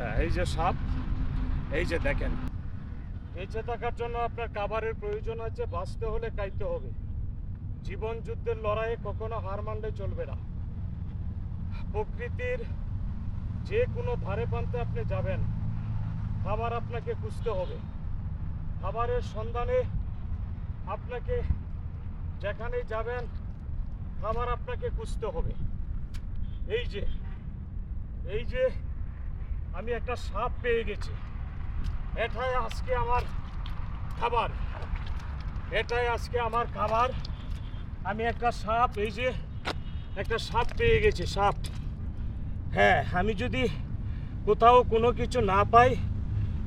হ্যাঁ এই যে সাপ, এই যে দেখেন বেঁচে থাকার জন্য আপনার খাবারের প্রয়োজন আছে, বাঁচতে হলে খাইতে হবে। জীবন যুদ্ধের লড়াইয়ে কখনো হার মানলে চলবে না। প্রকৃতির যে কোনো ধারে প্রান্তে আপনি যাবেন, খাবার আপনাকে খুঁজতে হবে। খাবারের সন্ধানে আপনাকে যেখানেই যাবেন, খাবার আপনাকে খুঁজতে হবে। এই যে এই যে আমি একটা সাপ পেয়ে গেছি। এটাই আজকে আমার খাবার। এটাই আজকে আমার খাবার। আমি একটা সাপ, এই যে একটা সাপ পেয়ে গেছি, সাপ। হ্যাঁ আমি যদি কোথাও কোনো কিছু না পাই,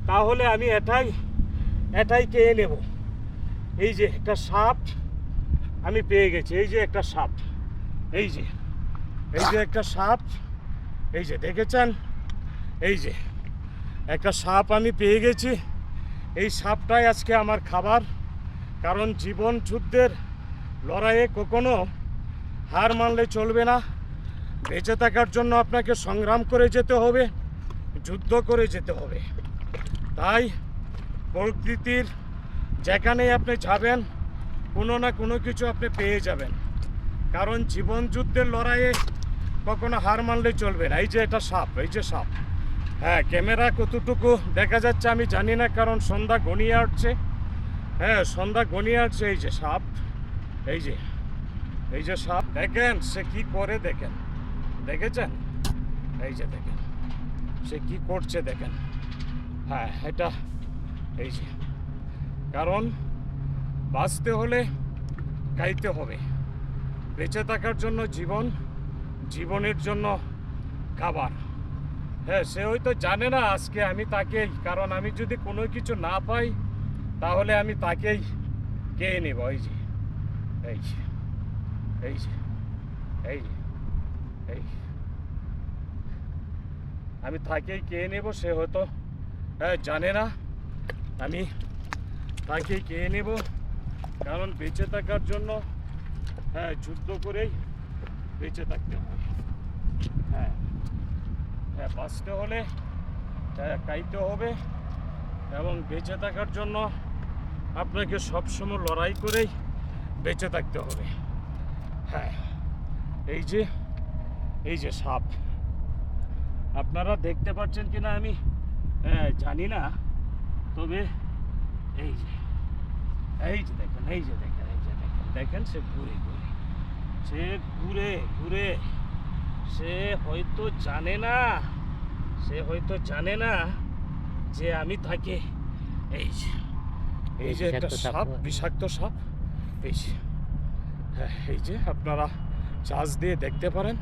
তাহলে আমি এটাই এটাই খেয়ে নেব। এই যে একটা সাপ আমি পেয়ে গেছি, এই যে একটা সাপ। এই যে এই যে একটা সাপ। এই যে, দেখেছেন? এই যে, একটা সাপ আমি পেয়ে গেছি। এই সাপটাই আজকে আমার খাবার। কারণ জীবন যুদ্ধের লড়াইয়ে কখনো হার মানলে চলবে না। বেঁচে থাকার জন্য আপনাকে সংগ্রাম করে যেতে হবে, যুদ্ধ করে যেতে হবে। তাই প্রকৃতির যেখানেই আপনি যাবেন, কোনো না কোনো কিছু আপনি পেয়ে যাবেন। কারণ জীবন যুদ্ধের লড়াইয়ে কখনো হার মানলে চলবে না। এই যে এটা সাপ, এই যে সাপ। হ্যাঁ ক্যামেরা কতটুকু দেখা যাচ্ছে আমি জানি না, কারণ সন্ধ্যা গনিয়ে আসছে। হ্যাঁ সন্ধ্যা গনিয়ে আসছে, এই যে সাপ, এই যে এই যে সাপ। দেখেন, সে কি করে দেখেন? দেখেছেন? এই যে দেখেন, সে কি করছে দেখেন? হ্যাঁ এটা, এই যে, কারণ বাঁচতে হলে গাইতে হবে। বেঁচে থাকার জন্য জীবন, জীবনের জন্য খাবার। হ্যাঁ সে হয়তো জানে না আজকে আমি তাকেই। কারণ আমি যদি কোনো কিছু না পাই, তাহলে আমি তাকেই খেয়ে নেব। এই যে এই যে এই যে, এই এই আমি তাকেই খেয়ে নেব, সে হয়তো হ্যাঁ জানে না। আমি তাকেই খেয়ে নেব। কারণ বেঁচে থাকার জন্য হ্যাঁ যুদ্ধ করেই বেঁচে থাকতে হবে হ্যাঁ। বাঁচতে হলে হ্যাঁ খাইতে হবে এবং বেঁচে থাকার জন্য আপনাকে সবসময় লড়াই করেই বেঁচে থাকতে হবে। হ্যাঁ এই যে এই যে সাপ। আপনারা দেখতে পাচ্ছেন কিনা আমি হ্যাঁ, জানি না তবে এই যে এই যে দেখেন এই যে দেখেন এই যে দেখেন দেখেন সে ঘুরে ঘুরে সে ঘুরে ঘুরে। সে হয়তো জানে না সে হয়তো জানে না যে আমি তাকে এই যে এই যে একটা সাপ। বিষাক্ত সাপ এই যে হ্যাঁ এই যে আপনারা চার্জ দিয়ে দেখতে পারেন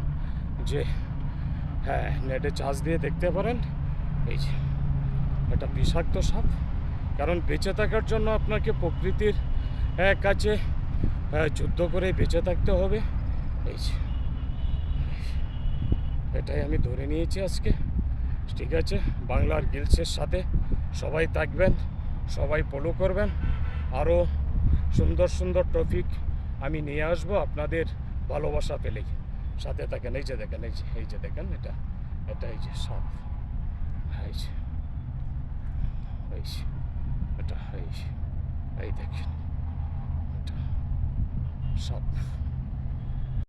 যে হ্যাঁ নেটে চার্জ দিয়ে দেখতে পারেন এই যে এটা বিষাক্ত সাপ কারণ বেঁচে থাকার জন্য আপনাকে প্রকৃতির আহ, কাছে আহ, যুদ্ধ করে বেঁচে থাকতে হবে এই যে এটাই আমি ধরে নিয়েছি আজকে। ঠিক আছে বাংলার গিলসের সাথে সবাই থাকবেন সবাই ফলো করবেন। আরও সুন্দর সুন্দর টপিক আমি নিয়ে আসব আপনাদের ভালোবাসা পেলেই সাথে থাকেন এই যে দেখেন এই যে এই যে দেখেন এটা এটা এই যে সাপ। হ্যাঁ, এই যে এই যে এটা এই এই দেখেন এটা সাপ।